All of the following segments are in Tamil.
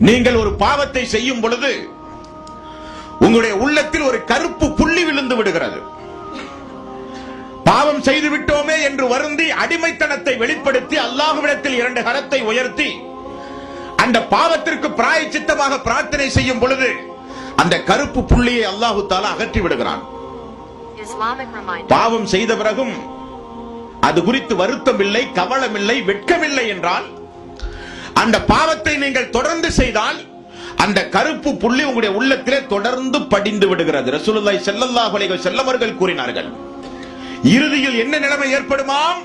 நீங்கள் ஒரு பாவத்தை செய்யும் பொழுது உங்களுடைய உள்ளத்தில் ஒரு கருப்பு புள்ளி விழுந்து விடுகிறது பாவம் செய்து விட்டோமே என்று வருந்தி அடிமைத்தனத்தை வெளிப்படுத்தி அல்லாஹ்விடத்தில் இரண்டு கரத்தை உயர்த்தி அந்த பாவத்திற்கு பிராயச்சித்தமாக பிரார்த்தனை செய்யும் பொழுது அந்த கருப்பு புள்ளியை அல்லாஹு தாலா அகற்றி விடுகிறான். பாவம் செய்த பிறகும் அது குறித்து வருத்தம் இல்லை கவலம் இல்லை வெட்கமில்லை என்றால் அந்த பாவத்தை நீங்கள் தொடர்ந்து செய்தால் அந்த கருப்பு புள்ளி உங்களுடைய உள்ளத்திலே தொடர்ந்து படிந்து விடுகிறது. ரசூலுல்லாஹி ஸல்லல்லாஹு அலைஹி வஸல்லம் அவர்கள் கூறினார்கள் இறுதியில் என்ன நிலைமை ஏற்படுமாம்?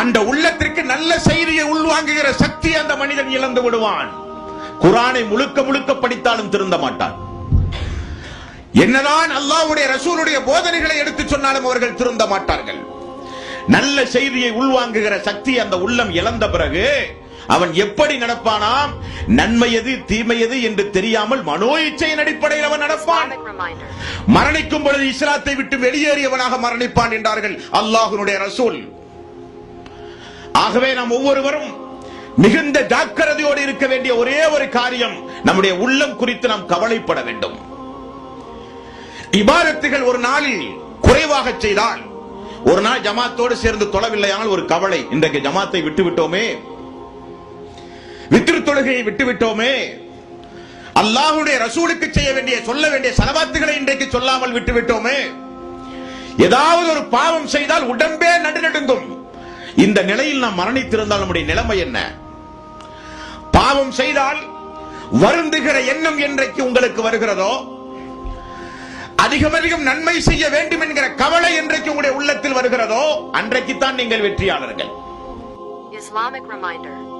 அந்த உள்ளத்திற்கு நல்ல செய்தியை உள்வாங்குகிற சக்தி அந்த மனிதன் இழந்து விடுவான். குரானை முழுக்க முழுக்க படித்தாலும் திருந்த மாட்டான். என்னதான் அல்லாவுடைய ரசூலுடைய போதனைகளை எடுத்து சொன்னாலும் அவர்கள் திருந்த மாட்டார்கள். நல்ல செய்தியை உள்வாங்குகிற சக்தி அந்த உள்ளம் இழந்த பிறகு அவன் எப்படி நடப்பானாம்? நன்மை எது தீமை எது என்று தெரியாமல் மனோ இச்சையின் அடிப்படையில் அவன் நடப்பான். மரணிக்கும் பொழுது இஸ்லாத்தை விட்டு வெளியேறியவனாக மரணிப்பான் என்றார்கள் அல்லாஹ்வுடைய ரசூல். ஆகவே நாம் ஒவ்வொருவரும் மிகுந்த ஜாக்கிரதையோடு இருக்க வேண்டிய ஒரே ஒரு காரியம் நம்முடைய உள்ளம் குறித்து நாம் கவலைப்பட வேண்டும். இபாரத்துகள் ஒரு நாளில் குறைவாக செய்தால் ஒரு நாள் ஜமாத்தோடு சேர்ந்து தொழவில்லையானால் ஒரு கவலை இன்றைக்கு ஜமாத்தை விட்டு விட்டோமே வித்திரு தொழுகையை விட்டு விட்டோமே ரசூலுக்கு செய்ய வேண்டிய சொல்ல வேண்டிய சலவாத்துகளை இன்றைக்கு சொல்லாமல் விட்டு விட்டோமே ஏதாவது ஒரு பாவம் செய்தால் உடம்பே நடுநடுங்கும் இந்த நிலையில் நாம் மரணித்திருந்தால் நம்முடைய நிலைமை என்ன? பாவம் செய்தால் வருந்துகிற எண்ணம் என்றைக்கு உங்களுக்கு வருகிறதோ? அதிகம் அதிகம் நன்மை செய்ய வேண்டும் என்கிற கவலை என்றைக்கு உங்களுடைய உள்ளத்தில் வருகிறதோ? அன்றைக்குத்தான் நீங்கள் வெற்றியாளர்கள். Islamic reminder.